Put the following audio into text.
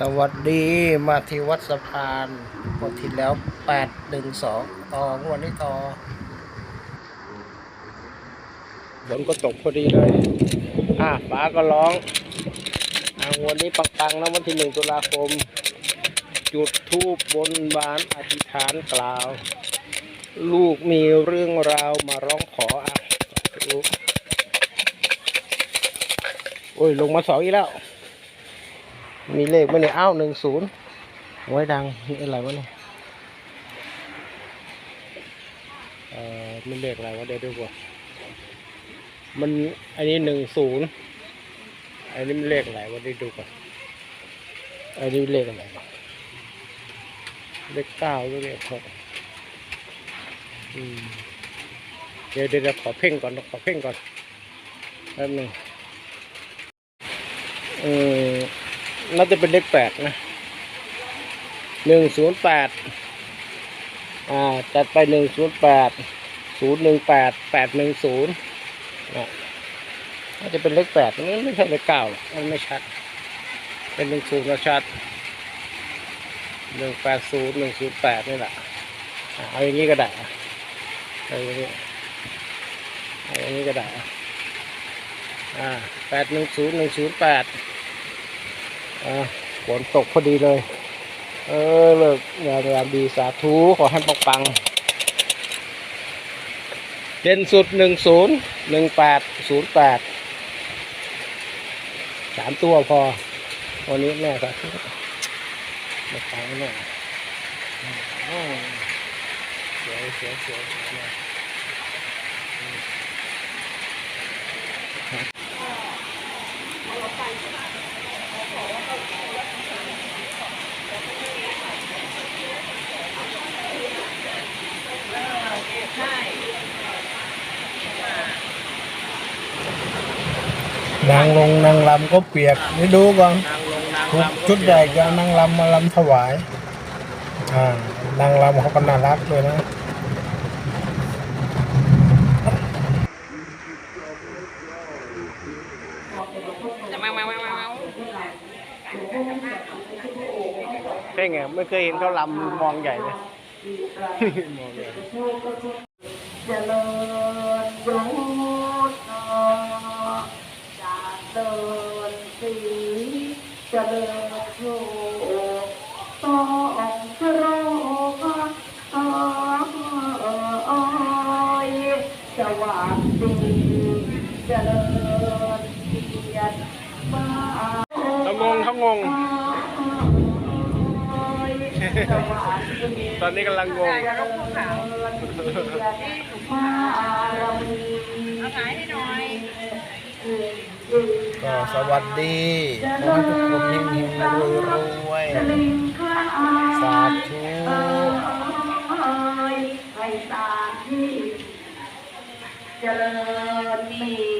สวัสดีมาที่วัดสะพานงวดที่แล้วแปดหนึ่งสองต่องวดนี้ต่อฝนก็ตกพอดีเลย อะฟ้าก็ร้องอะงวันนี้ปังๆนะวันที่หนึ่งตุลาคม จุดทูบบนบานอธิษฐานกล่าว ลูกมีเรื่องราวมาร้องขออะลูกโอ้ยลงมาสองอีกแล้ว มีเลขไหมเนี่ยอ้าวหนึ่งศูนย์ไว้ดังนี่อะไรวะเนี่ยเอ่อมันเลขอะไรวะเดี๋ยวดูก่อนมันอันนี้หนึ่งศูนย์อันนี้มันเลขอะไรวะเดี๋ยวดูก่อนอันนี้เลขอะไรวะเลขเก้าหรือเลขหกเดี๋ยวเดี๋ยวเดี๋ยวขอเพ่งก่อนขอเพ่งก่อนแป๊บหนึงเออ น่าจะเป็นเลขแปดนะหนึ่งศูนย์แปดอ่าจัดไปหนึ่งศูนย์แปดศูนย์หนึ่งแปดแปดหนึ่งศูนย์นะน่าจะเป็นเลขแปดนี่ไม่ใช่เลขเก้ามันไม่ชัด เป็นหนึ่งศูนย์ก็ชัดหนึ่งแปดศูนย์หนึ่งศูนย์แปดนี่แหละอ่าเอาอย่างนี้ก็ได้เอาอย่างนี้เอาอย่างนี้ก็ได้อ่าแปดหนึ่งศูนย์หนึ่งศูนย์แปด อ่าฝนตกพอดีเลย เออเลิกงานงานดีสาธุขอให้ปังปังเด่นสุดหนึ่งศูนย์หนึ่งแปดศูนย์แปดสามตัวพอ วันนี้แม่สาธุมาฟังแม่อืมสวยสวยสวยสวย นางลงนางลำก็เปียกนี่ดูก่อนนางลงนางชุดรำชุดใหญ่จะเอานางลำมาลำถวายอ่านางลำเขาก็น่ารักเลยนะจะมามามามามาใช่ไงไม่เคยเห็นเขาลำมองใหญ่เลยมองใหญ่ เจริญสีเจริญโชต้องสโรกเอยสวัสดีเจริเกียรติมาเขางงเขางงตอนนี้กำลังงงเอาขายให้หน่อย ก็สวัสดีขอให้ทุกคนเฮงเงรวยรวยสาธุให้สาธุเจริญมี